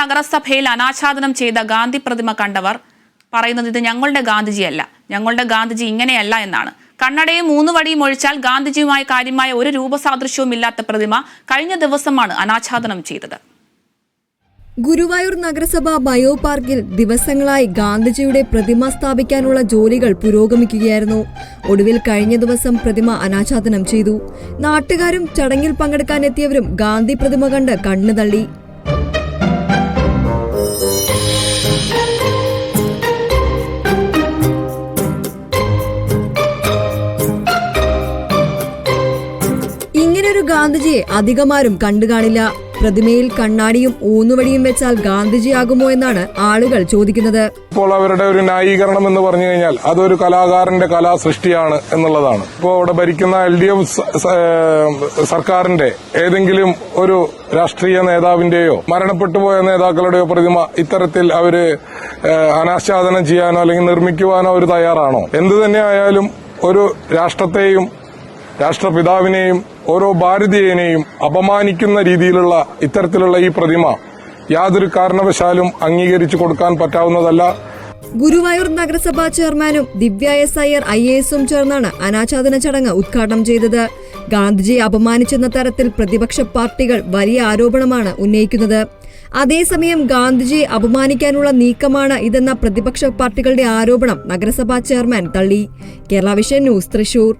നഗരസഭയിൽ അനാച്ഛാദനം ചെയ്ത ഗാന്ധി പ്രതിമ കണ്ടവർ പറയുന്നത് ഇത് ഞങ്ങളുടെ ഗാന്ധിജിയല്ല. ഞങ്ങളുടെ ഗാന്ധിജി ഇങ്ങനെയല്ല എന്നാണ്. കണ്ണടയും മൂന്ന് വടിയും ഒഴിച്ചാൽ ഗാന്ധിജിയുമായി കാര്യമായ ഒരു രൂപസാദൃശ്യവും ഇല്ലാത്ത പ്രതിമ കഴിഞ്ഞ ദിവസമാണ് അനാച്ഛാദനം ചെയ്തത്. ഗുരുവായൂർ നഗരസഭ ബയോ പാർക്കിൽ ദിവസങ്ങളായി ഗാന്ധിജിയുടെ പ്രതിമ സ്ഥാപിക്കാനുള്ള ജോലികൾ പുരോഗമിക്കുകയായിരുന്നു. ഒടുവിൽ കഴിഞ്ഞ ദിവസം പ്രതിമ അനാച്ഛാദനം ചെയ്തു. നാട്ടുകാരും ചടങ്ങിൽ പങ്കെടുക്കാനെത്തിയവരും ഗാന്ധി പ്രതിമ കണ്ട് കണ്ണു തള്ളി ഗാന്ധിജിയെ അധികമാരും കണ്ടുകാണില്ല. പ്രതിമയിൽ കണ്ണാടിയും ഊന്നുവടിയും വെച്ചാൽ ഗാന്ധിജിയാകുമോ എന്നാണ് ആളുകൾ ചോദിക്കുന്നത്. ഇപ്പോൾ അവരുടെ ഒരു ന്യായീകരണം എന്ന് പറഞ്ഞു കഴിഞ്ഞാൽ അതൊരു കലാകാരന്റെ കലാസൃഷ്ടിയാണ് എന്നുള്ളതാണ്. ഇപ്പോൾ അവിടെ ഭരിക്കുന്ന എൽ ഡി എഫ് സർക്കാരിന്റെ ഏതെങ്കിലും ഒരു രാഷ്ട്രീയ നേതാവിന്റെയോ മരണപ്പെട്ടു പോയ നേതാക്കളുടെയോ പ്രതിമ ഇത്തരത്തിൽ അവർ അനാച്ഛാദനം ചെയ്യാനോ അല്ലെങ്കിൽ നിർമ്മിക്കുവാനോ അവർ തയ്യാറാണോ? എന്തു തന്നെ ആയാലും ഒരു രാഷ്ട്രത്തെയും രാഷ്ട്രപിതാവിനെയും ഓരോ ഭാരതീയനെയും അപമാനിക്കുന്ന രീതിയിലുള്ള ഇത്തരത്തിലുള്ള ഈ പ്രതിമ യാതൊരു കാരണവശാലും അംഗീകരിച്ചു കൊടുക്കാൻ പറ്റാവുന്നതല്ല. ഗുരുവായൂർ നഗരസഭാ ചെയർമാനും Divya S Iyer I A എസും ചേർന്നാണ് അനാച്ഛാദന ചടങ്ങ് ഉദ്ഘാടനം ചെയ്തത്. ഗാന്ധിജിയെ അപമാനിച്ചെന്ന തരത്തിൽ പ്രതിപക്ഷ പാർട്ടികൾ വലിയ ആരോപണമാണ് ഉന്നയിക്കുന്നത്. അതേസമയം ഗാന്ധിജിയെ അപമാനിക്കാനുള്ള നീക്കമാണ് ഇതെന്ന പ്രതിപക്ഷ പാർട്ടികളുടെ ആരോപണം നഗരസഭാ ചെയർമാൻ തള്ളി. Kerala vision news Thrissur.